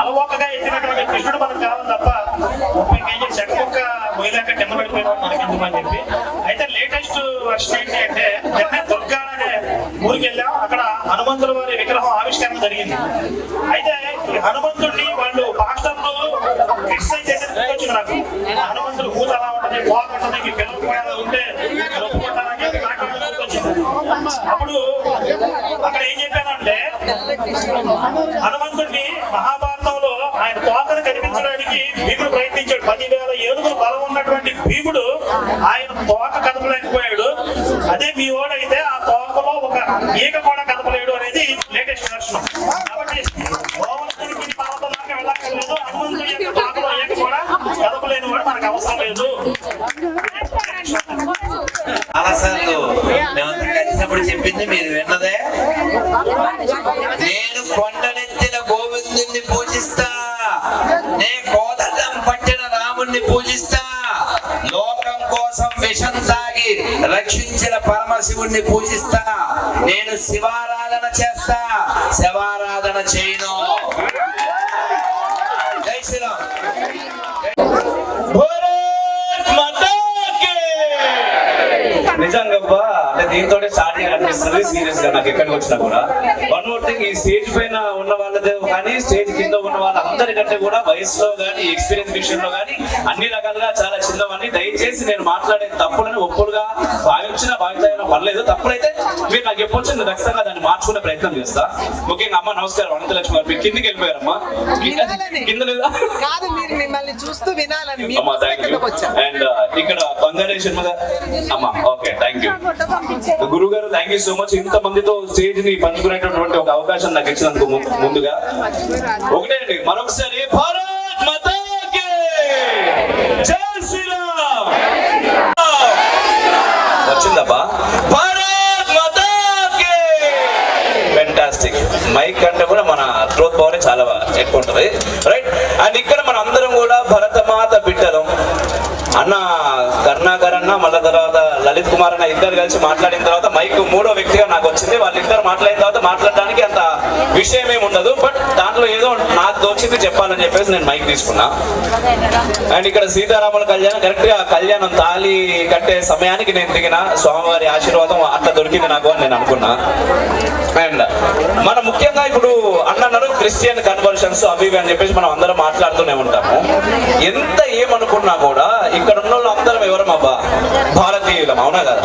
అలవోకగా ఎత్తినటువంటి కృష్ణుడు మనం కావాలి తప్ప ముప్పై కేజీ చెక్క కుక్క మొయ్యలేక కింద పడిపోయిన మనకి ఎందుకు అని చెప్పి. అయితే లేటెస్ట్ వర్షన్ ఏంటి అంటే నిన్న దుర్గా అనే ఊరికి వెళ్ళాం అక్కడ హనుమంతుల వారి విగ్రహం ఆవిష్కరణ జరిగింది. అయితే ఈ హనుమంతుడిని వాళ్ళు పాస్టర్లు క్రిటిసైజ్ చేసేది వచ్చింది నాకు. హనుమంతుడు కూత అలా ఉంటుంది బాగుంటుంది మీ పిల్లలు ఉంటే ఒప్పుకుంటారని నాకు అప్పుడు అక్కడ ఏం చెప్పానంటే హనుమంతుడిని మహాభారత భీముడు ప్రయత్నించాడు. పదివేల ఏనుగులు బలం ఉన్నటువంటి భీముడు ఆయన తోక కదపలేకపోయాడు. అదే మీ ఓడైతే ఆ తోకలో ఒక ఈక కూడా కదపలేడు అనేది లేటెస్ట్ దర్శనం కాబట్టి గోవర్ధనుడికి పర్వతం వెళ్ళక్కర్లేదు. హనుమంతుడి యొక్క కూడా కదపలేని వాడు మనకు అవసరం లేదు. మేమంతా కలిసినప్పుడు చెప్పింది మీరు విన్నదే. పరమశివుణ్ణి పూజిస్తా. నేను శివారాధన చేస్తా. శివారాధన చేయను. జై శ్రీరామ్. నిజంగా అబ్బా, అంటే దీంతో స్టార్ట్ అనిపిస్తుంది సీరియస్గా నాకు ఎక్కడికి వచ్చినా కూడా. వన్ మోర్ థింగ్ ఈ స్టేజ్ పైన ఉన్న వాళ్ళదే కానీ స్టేజ్ కింద వాళ్ళందరికంటే కూడా వయసులో కానీ ఎక్స్పీరియన్స్ విషయంలో కానీ అన్ని రకాలుగా చాలా చిన్నవని దయచేసి నేను మాట్లాడే తప్పులను ఒప్పుడుగా భావించిన భావించిన పర్లేదు. తప్పులైతే మీరు నాకు చెప్పొచ్చు నేను ఖచ్చితంగా దాన్ని మార్చుకునే ప్రయత్నం చేస్తా. ముఖ్యంగా అమ్మ నమస్కారం అనంత లక్ష్మి గారు మీరు కిందికి వెళ్ళిపోయారమ్మా. వినాలని. కింద లేదా? కాదు మీరు మిమ్మల్ని చూస్తూ వినాలని. మీ అమ్మా కోసం థ్యాంక్ యూ ఇక్కడికి వచ్చాను అండ్ ఇక్కడ బంగారేశ్వర మీద అమ్మా ఓకే థ్యాంక్ యూ గురువు గారు థ్యాంక్ యూ సో మచ్ ఇంత మందితో స్టేజ్ని పంచుకునేటటువంటి ఒక అవకాశం నాకు ఇచ్చినందుకు ముందుగా. ఒకటే అండి మరొకసారి భారత్ మాతా కీ! జై శ్రీరామ్. వచ్చిందబ్బా. భారత్ మాతా కీ! ఫెంటాస్టిక్ మైక్ అంటే కూడా మన త్రోత్ పవర్ చాలా ఎక్కువ ఉంటది రైట్ అండ్ ఇక్కడ మన అందరం కూడా భరతమాత బిడ్డలం. అన్న కరుణాకర్ అన్న మళ్ళా తర్వాత లలిత్ కుమార్ అన్న ఇద్దరు కలిసి మాట్లాడిన తర్వాత మైక్ మూడో వ్యక్తిగా నాకు వచ్చింది. వాళ్ళిద్దరు మాట్లాడిన తర్వాత మాట్లాడడానికి అంత విషయం ఏమి ఉండదు బట్ దాంట్లో ఏదో నాకు దోచింది చెప్పాలని చెప్పేసి నేను మైక్ తీసుకున్నా. అండ్ ఇక్కడ సీతారాముల కళ్యాణం కరెక్ట్గా కళ్యాణం తాళి కట్టే సమయానికి నేను దిగిన స్వామివారి ఆశీర్వాదం అట్లా దొరికింది నాకు అని నేను అనుకున్నా. అండ్ మన ముఖ్యంగా ఇప్పుడు అన్నారు క్రిస్టియన్ కన్వర్షన్స్ అవి ఇవి అని చెప్పేసి మనం అందరం మాట్లాడుతూనే ఉంటాము. ఎంత ఏమనుకున్నా కూడా ఇక్కడ ఉన్న వాళ్ళు అందరం ఎవరం అబ్బా భారతీయులం అవునా కదా?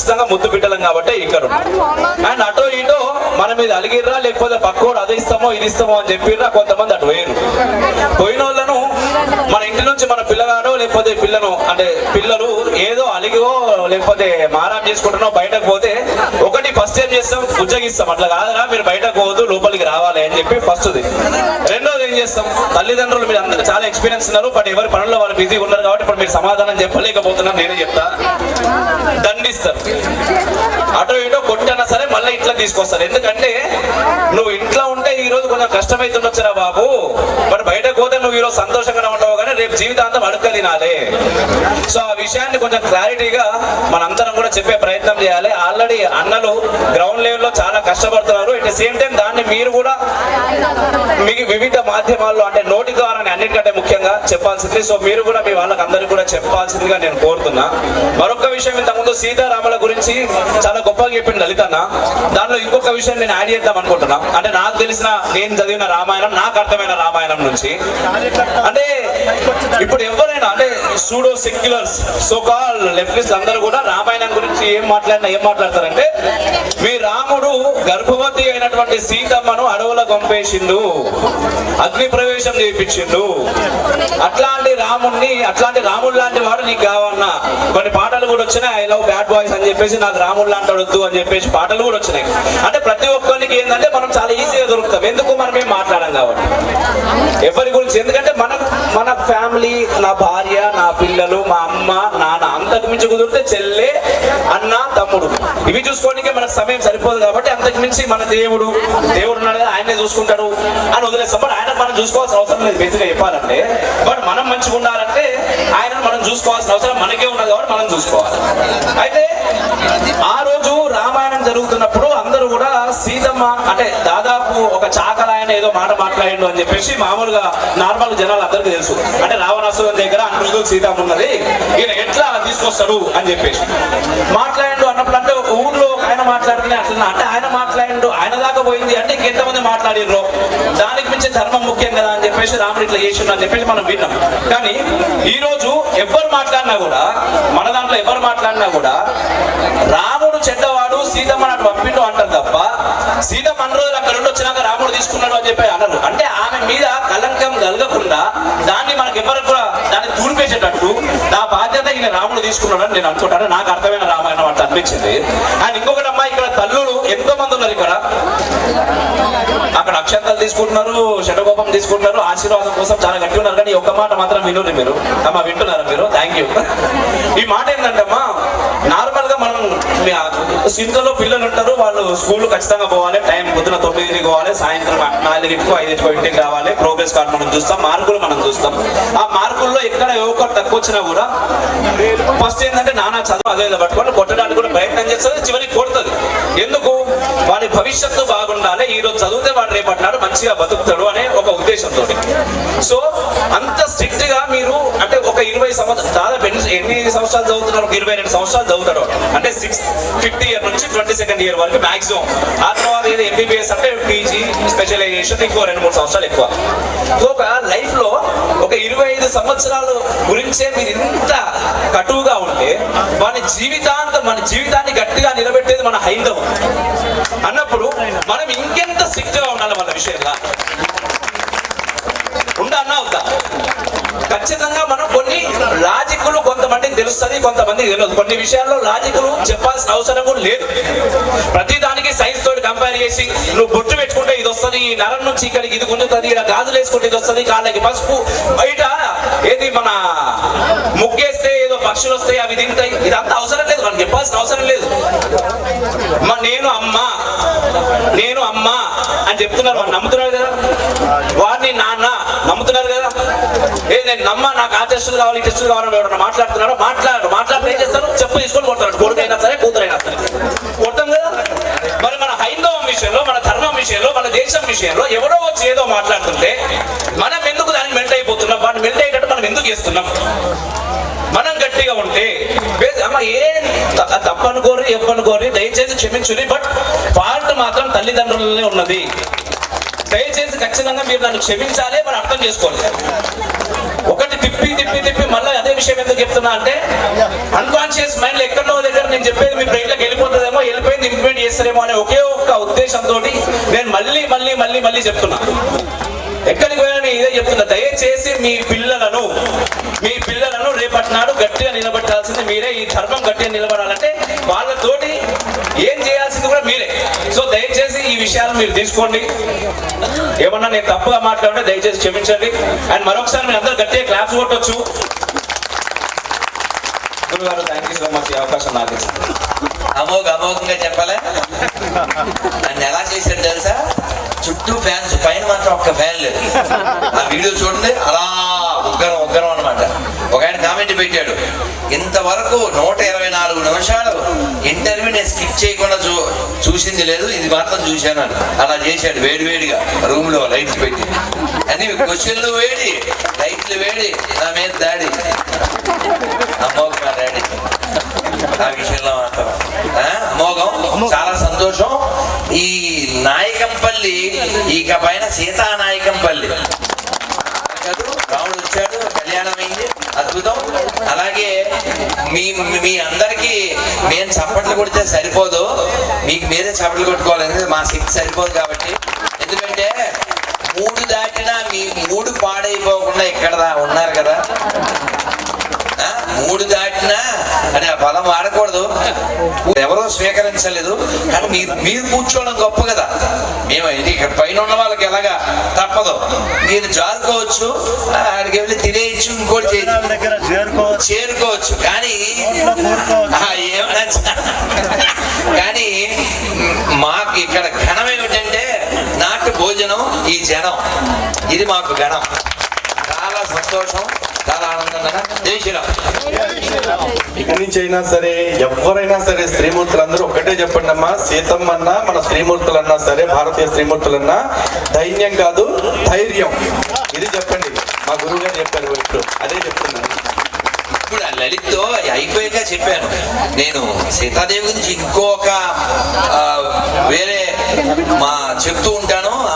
ఖచ్చితంగా ముద్దు బిడ్డలం కాబట్టి ఇక్కడ. అండ్ అటో ఇటో మన మీద అలిగిర్రా లేకపోతే పక్కోడు అది ఇస్తామో ఇది ఇస్తామో అని చెప్పిర్రా కొంతమంది అటు పోయారు పోయిన వాళ్ళను మన ఇంటి నుంచి మన పిల్లగాడో లేకపోతే పిల్లను అంటే పిల్లలు ఏదో అలిగివో లేకపోతే మారాం చేసుకుంటున్నావు బయటకు పోతే ఒకటి ఫస్ట్ ఏం చేస్తాం? ఉజ్జగిస్తాం. అట్లా కాదురా మీరు బయటకు పోదు లోపలికి రావాలి అని చెప్పి ఫస్ట్ది. రెండోది ఏం చేస్తాం? తల్లిదండ్రులు మీరు అందరూ చాలా ఎక్స్పీరియన్స్ ఉన్నారు బట్ ఎవరి పనుల్లో వాళ్ళు బిజీ ఉన్నారు కాబట్టి ఇప్పుడు మీరు సమాధానం చెప్పలేకపోతున్నారు నేనే చెప్తా. దండిస్తారు. అటో ఇటో కొట్టన్నా సరే మళ్ళీ ఇంట్లో తీసుకొస్తారు ఎందుకంటే నువ్వు ఇంట్లో ఉంటే ఈ రోజు కొంచెం కష్టమైతుండొచ్చురా బాబు. బట్ బయటకు పోతే నువ్వు ఈ రోజు ఉంటావు కానీ రేపు జీవితాంతం అడుక్క తినాలి. సో ఆ విషయాన్ని కొంచెం క్లారిటీగా మనందరం కూడా చెప్పే ప్రయత్నం చేయాలి. ఆల్రెడీ అన్నలు గ్రౌండ్ లెవెల్లో చాలా కష్టపడుతున్నారు. అట్ ద సేమ్ టైం దాన్ని మీరు కూడా మీ వివిధ మాధ్యమాల్లో అంటే నోటి ద్వారా అన్నిటికంటే ముఖ్యంగా చెప్పాల్సింది. సో మీరు కూడా మీ వాళ్ళకి అందరికీ కూడా చెప్పాల్సిందిగా నేను కోరుతున్నా. మరొక విషయం ఇంతకుముందు సీతారాముల గురించి చాలా గొప్పగా చెప్పింది లలితన్న. దానిలో ఇంకొక విషయం నేను యాడ్ చేద్దాం అనుకుంటున్నా. అంటే నాకు తెలిసిన నేను చదివిన రామాయణం నాకు అర్థమైన రామాయణం నుంచి. అంటే ఇప్పుడు ఎవరైనా అంటే pseudo secularists so call leftist అందరూ కూడా రామాయణం గురించి ఏం మాట్లాడినా ఏం మాట్లాడతారంటే మీ రాముడు గర్భవతి అయినటువంటి సీతమ్మను అడవుల పంపేసిండు అగ్ని ప్రవేశం చేయించిండు అట్లాంటి రాముణ్ణి అట్లాంటి రాముడు లాంటి వాడు నీకు కావన్నా కొన్ని పాటలు కూడా వచ్చినాయి. ఐ లవ్ బ్యాడ్ బాయ్స్ అని చెప్పేసి నాకు రాముడు లాంటి వద్దు అని చెప్పేసి పాటలు కూడా వచ్చినాయి. అంటే ప్రతి ఒక్కరికి ఏంటంటే మనం చాలా ఈజీగా దొరుకుతాం. ఎందుకు మనం ఏం మాట్లాడడం కాబట్టి ఎవరి గురించి? ఎందుకంటే మన మన ఫ్యామిలీ నా భార్య నా పిల్లలు మా అమ్మ నాన్న మించి కుదిరితే చెల్లె అన్న తమ్ముడు. ఇవి చూసుకోవడానికి మనకు సమయం సరిపోదు కాబట్టి అంతకు మించి మన దేవుడు దేవుడు ఉన్నాడు ఆయనే చూసుకుంటాడు అని వదిలేస్తాం. బట్ ఆయన మనం చూసుకోవాల్సిన అవసరం లేదు బేసిక్గా చెప్పాలంటే. బట్ మనం మంచిగా ఉండాలంటే ఆయన మనం చూసుకోవాల్సిన అవసరం మనకే ఉన్నది కాబట్టి మనం చూసుకోవాలి. అయితే ఆ రోజు రామాయణం జరుగుతున్నప్పుడు అందరూ కూడా సీతమ్మ అంటే దాదాపు ఒక చాకలాయన ఏదో మాట మాట్లాడిండు అని చెప్పేసి మామూలుగా నార్మల్ జనాలు అందరికీ తెలుసు. అంటే రావణాసురం దగ్గర అనుకులు సీతమ్మ ఉన్నది. ఈయన ఎట్లా తీసుకొస్తాడు అని చెప్పేసి. మాట్లాడు అన్నప్పుడు అంటే ఒక ఊర్లో ఒక ఆయన మాట్లాడుతున్నా అట్లా అంటే ఆయన మాట్లాడు ఆయన దాకా పోయింది అంటే ఇంకెంతమంది మాట్లాడిర్రు? దానికి మించి ధర్మం ముఖ్యం కదా అని చెప్పేసి రాముడు ఇట్లా చేసిండు అని చెప్పేసి మనం విన్నాం. కానీ ఈరోజు ఎవరు మాట్లాడినా కూడా మన దాంట్లో ఎవరు మాట్లాడినా కూడా రాముడు చెడ్డవాడు సీతమ్మ నాటి పంపిండు అంటారు తప్ప సీతమ్మ అన్ని రోజులు అక్కడ నుండి వచ్చినాక రాముడు తీసుకున్నాడు అని చెప్పి అనరు అంటే ఆమె మీద కలంకం కలగకుండా దాన్ని మనకి ఎవరికి కూడా దాన్ని నా బాధ్యత ఈయన రాముడు తీసుకున్నాడని నేను అనుకుంటాను. నాకు అర్థమైన రామాయణం అంటే అనిపించింది. అండ్ ఇంకొకటి అమ్మాయి ఇక్కడ తల్లులు ఎంతో మంది ఉన్నారు ఇక్కడ. అక్కడ అక్షంతలు తీసుకుంటున్నారు శటకోపం తీసుకుంటున్నారు ఆశీర్వాదం కోసం చాలా గట్టి ఉన్నారు. కానీ ఒక్క మాట మాత్రం వినురు మీరు. అమ్మ వింటున్నారు మీరు? థ్యాంక్ యూ ఈ మాట ఏంటంటే సింధులో పిల్లలు ఉంటారు వాళ్ళు స్కూల్ ఖచ్చితంగా పోవాలి టైం పొద్దున తొమ్మిదింటికి పోవాలి సాయంత్రం నాలుగింటికో ఐదింటికో ఇంటికి రావాలి. ప్రోగ్రెస్ కార్డు మనం చూస్తాం మార్కులు మనం చూస్తాం. ఆ మార్కుల్లో ఎక్కడ ఏ ఒక్కటి తక్కువ వచ్చినా కూడా ఫస్ట్ ఏంటంటే నానా చదువు అదే పట్టుకొని కొట్టడానికి కూడా ప్రయత్నం చేస్తుంది చివరికి కొడుతుంది. ఎందుకు? వాడి భవిష్యత్తు బాగుండాలి ఈ రోజు చదివితే వాడు రేపటి మంచిగా బతుకుతాడు అనే ఒక ఉద్దేశంతో సో అంత స్ట్రిక్ట్గా మీరు ఒక ఇరవై సంవత్సరాలు దాదాపు ఎన్ని ఎన్ని సంవత్సరాలు చదువుతున్నారు? ఒక ఇరవై రెండు సంవత్సరాలు చదువుతారు అంటే సిక్స్ ఫిఫ్త్ ఇయర్ నుంచి ట్వంటీ సెకండ్ ఇయర్ వరకు మాక్సిమం ఆ తర్వాత ఏదో ఎంబీబీఎస్ అంటే పీజీ స్పెషలైజేషన్ ఇంకో రెండు మూడు సంవత్సరాలు ఎక్కువ. ఒక లైఫ్లో ఒక ఇరవై ఐదు సంవత్సరాలు గురించే మీరు ఇంత కటువుగా ఉంటే మన జీవితాంతం మన జీవితాన్ని గట్టిగా నిలబెట్టేది మన హైందవం. అన్నప్పుడు మనం ఇంకెంత స్ట్రిక్ట్గా ఉండాలి మన విషయంలో ఉండా అన్నా అవుతా ఖచ్చితంగా మనం కొన్ని లాజిక్లు కొంతమందికి తెలుస్తుంది కొంతమందికి తెలియదు. కొన్ని విషయాల్లో లాజిక్లు చెప్పాల్సిన అవసరం కూడా లేదు. ప్రతి దానికి సైన్స్ తోటి కంపేర్ చేసి నువ్వు బొట్టు పెట్టుకుంటే ఇది వస్తుంది ఈ నరం నుంచి ఇక్కడికి ఇది గుంజుతుంది ఇలా గాజులు వేసుకుంటే ఇది వస్తుంది కాళ్ళకి పసుపు బయట ఏది మన ముగ్గేస్తే ఏదో పక్షులు వస్తాయి అవి తింటాయి. ఇదంతా అవసరం లేదు మనకి చెప్పాల్సిన అవసరం లేదు. మా నేను అమ్మ నేను అమ్మ అని చెప్తున్నారు వాళ్ళు నమ్ముతున్నారు కదా? వాడిని నాన్న నమ్ముతున్నారు కదా? నేను నమ్మ నాకు ఆ టెస్టులు కావాలి ఈ టెస్టులు కావాలని ఎవరైనా మాట్లాడుతున్నారో మాట్లాడు. మాట్లాడితే ఏం చేస్తారు? చెప్పు తీసుకొని కొడతాడు కొడుకైనా సరే కూతురైనా సరే. కొడతాం కదా? మరి మన హైందవం విషయంలో మన ధర్మం విషయంలో మన దేశం విషయంలో ఎవరో వచ్చి ఏదో మాట్లాడుతుంటే మనం ఎందుకు దానికి మెల్ట్ అయిపోతున్నాం? వాటిని మెల్ట్ అయ్యేటట్టు మనం ఎందుకు చేస్తున్నాం? మనం గట్టిగా ఉంటే అమ్మ ఏం తప్పనుకోరి ఎప్పనుకోరి దయచేసి క్షమించుని బట్ ఫాల్ట్ మాత్రం తల్లిదండ్రులనే ఉన్నది. దయచేసి ఖచ్చితంగా మీరు నన్ను క్షమించాలి మరి అర్థం చేసుకోవాలి ఒకటి తిప్పి తిప్పి తిప్పి మళ్ళీ అదే విషయం ఎందుకు చెప్తున్నా అంటే అన్కాన్షియస్ మైండ్ ఎక్కడో దగ్గర నేను చెప్పేది మీ బ్రెయిన్లోకి వెళ్ళిపోతుందేమో వెళ్ళిపోయింది ఇంప్లిమెంట్ చేస్తారేమో అనే ఒకే ఒక్క ఉద్దేశంతో నేను మళ్ళీ మళ్ళీ మళ్ళీ మళ్ళీ చెప్తున్నా. ఎక్కడికి పోయినా ఇదే చెప్తున్నా దయచేసి మీ పిల్లలను మీ పిల్లలను రేపటి నాడు గట్టిగా నిలబెట్టాల్సింది మీరే. ఈ ధర్మం గట్టిగా నిలబడాలంటే వాళ్ళతోటి ఏం చేయాలి కూడా మీరే సో దయచేసి ఈ విషయాలు మీరు తీసుకోండి. ఏమన్నా నేను తప్పుగా మాట్లాడితే దయచేసి క్షమించండి. అండ్ మరొకసారి మీరు అందరూ గట్టిగా క్లాప్స్ కొట్టొచ్చు. గురుగారు థ్యాంక్ యూ సో మచ్ ఈ అవకాశం నాకు. అమోఘ అమోఘంగా చెప్పాలే? నన్ను ఎలా చేశాడు తెలుసా? చుట్టూ ఫ్యాన్స్ పైన మాత్రం ఒక్క ఫ్యాన్ లేదు. ఆ వీడియో చూడండి అలా ఉగ్గరం ఉగ్గరం అనమాట ఒక ఆయన కామెంట్ పెట్టాడు. ఇంతవరకు నూట ఇరవై నాలుగు నిమిషాలు ఇంటర్వ్యూ నేను స్కిప్ చేయకుండా చూ చూసింది లేదు ఇది మాత్రం చూశాను అని. అలా చేశాడు వేడి వేడిగా రూమ్లో లైట్స్ పెట్టి. అని క్వశ్చన్లు వేడి లైట్లు వేడి నా మీద దాడి. అమ్మోఘ మా డాడీ. ఆ విషయంలో మాత్రం. ఆ, అమోఘం చాలా సంతోషం. ఈ నాయకంపల్లి ఇక పైన సీతా నాయకంపల్లి కాదు, రాముడు వచ్చాడు కళ్యాణం అయింది అద్భుతం. అలాగే మీ మీ అందరికి మేము చప్పట్లు కొడితే సరిపోదు. మీకు మీరే చప్పట్లు కొట్టుకోవాలి మా శక్తి సరిపోదు కాబట్టి. ఎందుకంటే మూడు దాటినా మీ మూడు పాడైపోకుండా ఇక్కడ ఉన్నారు కదా? మూడు దాటినా అనే ఆ పదం ఎవరో స్వీకరించలేదు. కానీ మీరు మీరు కూర్చోవడం గొప్ప కదా. మేము ఇక్కడ పైన ఉన్న వాళ్ళకి ఎలాగా? తప్పదు. మీరు జారుకోవచ్చు. ఆడికి వెళ్ళి తినేయచ్చు ఇంకోటి చేరుకోవచ్చు. కానీ కానీ మాకు ఇక్కడ ఘనం ఏమిటంటే నాటు భోజనం ఈ జనం. ఇది మాకు ఘనం. సంతోషం. చాలా ఆనందంగా ఉన్నా. జై శ్రీరామ్. ఇక్కడి నుంచి అయినా సరే ఎవరైనా సరే స్త్రీమూర్తులు అందరూ ఒకటే చెప్పండి అమ్మా. సీతమ్మన్నా మన స్త్రీమూర్తులన్నా సరే భారతీయ స్త్రీమూర్తులన్నా ధైర్యం కాదు ధైర్యం. ఇది చెప్పండి. మా గురువు గారు చెప్పారు ఇప్పుడు. అదే చెప్తున్నాను. ఇప్పుడు ఆ లలిత్తో అయిపోయాక చెప్పాను. నేను సీతాదేవి గురించి ఇంకొక వేరే మా చెప్తూ ఉంటాను.